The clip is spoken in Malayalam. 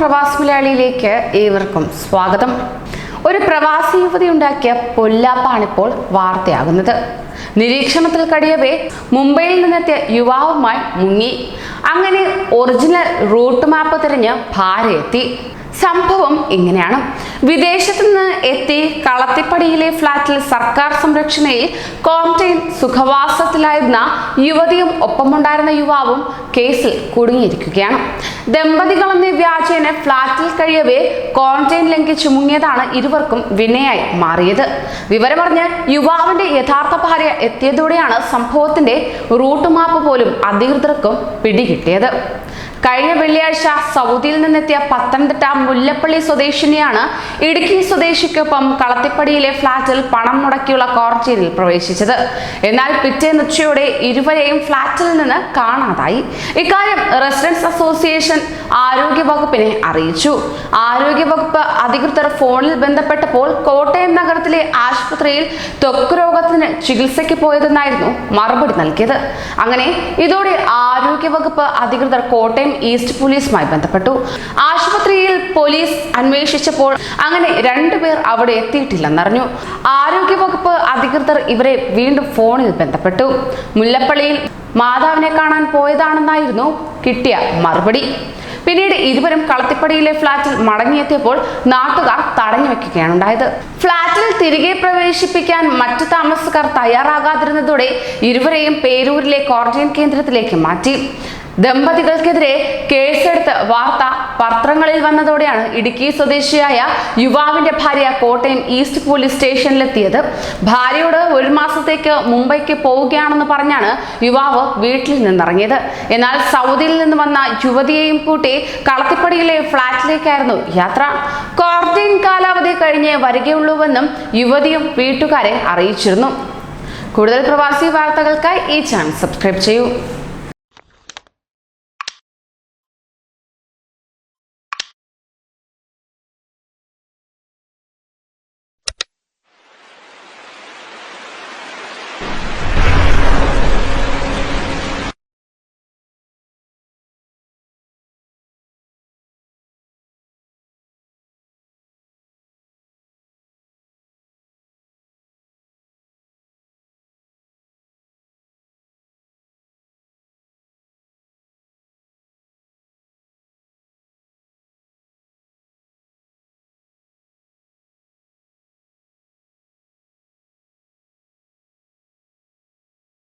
പ്രവാസി മലയാളിയിലേക്ക് ഏവർക്കും സ്വാഗതം. ഒരു പ്രവാസി യുവതി ഉണ്ടാക്കിയ പൊല്ലാപ്പാണിപ്പോൾ വാർത്തയാകുന്നത്. നിരീക്ഷണത്തിൽ കഴിയവേ മുംബൈയിൽ നിന്നെത്തിയ യുവാവുമായി മുങ്ങി. അങ്ങനെ ഒറിജിനൽ റൂട്ട് മാപ്പ് തിരഞ്ഞ് ഭാര്യ എത്തി സംഭവം ഇങ്ങനെയാണ്. വിദേശത്ത് നിന്ന് എത്തി കളത്തിപ്പടിയിലെ ഫ്ളാറ്റിൽ സർക്കാർ സംരക്ഷണയിൽ ക്വാറന്റൈൻ സുഖവാസത്തിലായിരുന്ന യുവതിയും ഒപ്പമുണ്ടായിരുന്ന യുവാവും കേസിൽ കുടുങ്ങിയിരിക്കുകയാണ്. ദമ്പതികൾ ദമ്പതികളെന്ന വ്യാജേന ഫ്ളാറ്റിൽ കഴിയവേ ക്വാറന്റൈൻ ലംഘിച്ചു മുങ്ങിയതാണ് ഇരുവർക്കും വിനയായി മാറിയത്. വിവരമറിഞ്ഞ് യുവാവിന്റെ യഥാർത്ഥ ഭാര്യ എത്തിയതോടെയാണ് സംഭവത്തിന്റെ റൂട്ട് മാപ്പ് പോലും അധികൃതർക്കും പിടികിട്ടിയത്. കഴിഞ്ഞ വെള്ളിയാഴ്ച സൗദിയിൽ നിന്നെത്തിയ പത്തനംതിട്ട മുല്ലപ്പള്ളി സ്വദേശിനിയാണ് ഇടുക്കി സ്വദേശിക്കൊപ്പം കളത്തിപ്പടിയിലെ ഫ്ളാറ്റിൽ പണം മുടക്കിയുള്ള ക്വാറന്റീനിൽ പ്രവേശിച്ചത്. എന്നാൽ പിറ്റേന്ന് ഉച്ചയോടെ ഇരുവരെയും ഫ്ളാറ്റിൽ നിന്ന് കാണാതായി. ഇക്കാര്യം റെസിഡൻസ് അസോസിയേഷൻ ആരോഗ്യ വകുപ്പിനെ അറിയിച്ചു. ആരോഗ്യ വകുപ്പ് അധികൃതർ ഫോണിൽ ബന്ധപ്പെട്ടപ്പോൾ കോട്ടയം നഗരത്തിലെ ആശുപത്രിയിൽ ത്വക്ക് രോഗത്തിന് ചികിത്സയ്ക്ക് പോയതെന്നായിരുന്നു മറുപടി നൽകിയത്. അങ്ങനെ ഇതോടെ ആരോഗ്യ വകുപ്പ് അധികൃതർ കോട്ടയം ഈസ്റ്റ് പോലീസുമായി ബന്ധപ്പെട്ടു. ആശുപത്രിയിൽ പോലീസ് അന്വേഷിച്ചപ്പോൾ അങ്ങനെ രണ്ടുപേർ അവിടെ എത്തിയിട്ടില്ലെന്നറിഞ്ഞു. ആരോഗ്യവകുപ്പ് അധികൃതർ ഇവരെ വീണ്ടും ഫോണിൽ ബന്ധപ്പെട്ടു. മുല്ലപ്പള്ളിയിൽ മാതാവിനെ കാണാൻ പോയതാണെന്നായിരുന്നു കിട്ടിയ മറുപടി. പിന്നീട് ഇരുവരും കളത്തിപ്പടിയിലെ ഫ്ളാറ്റിൽ മടങ്ങിയെത്തിയപ്പോൾ നാട്ടുകാർ തടഞ്ഞു വെക്കുകയാണ് ഉണ്ടായത്. ഫ്ളാറ്റിൽ തിരികെ പ്രവേശിപ്പിക്കാൻ മറ്റു താമസക്കാർ തയ്യാറാകാതിരുന്നതോടെ ഇരുവരെയും പേരൂരിലെ ക്വാറന്റൈൻ കേന്ദ്രത്തിലേക്ക് മാറ്റി. ദമ്പതികൾക്കെതിരെ കേസെടുത്ത് വാർത്ത പത്രങ്ങളിൽ വന്നതോടെയാണ് ഇടുക്കി സ്വദേശിയായ യുവാവിന്റെ ഭാര്യ കോട്ടയം ഈസ്റ്റ് പോലീസ് സ്റ്റേഷനിലെത്തിയത്. ഭാര്യയോട് ഒരു മാസത്തേക്ക് മുംബൈക്ക് പോവുകയാണെന്ന് പറഞ്ഞാണ് യുവാവ് വീട്ടിൽ നിന്നിറങ്ങിയത്. എന്നാൽ സൗദിയിൽ നിന്ന് വന്ന യുവതിയെയും കൂട്ടി കളത്തിപ്പടിയിലെ ഫ്ളാറ്റിലേക്കായിരുന്നു യാത്ര. ക്വാറന്റൈൻ കാലാവധി കഴിഞ്ഞ് വരികയുള്ളൂവെന്നും യുവതിയും വീട്ടുകാരെ അറിയിച്ചിരുന്നു. കൂടുതൽ പ്രവാസി വാർത്തകൾക്കായി ഈ ചാനൽ സബ്സ്ക്രൈബ് ചെയ്യൂ.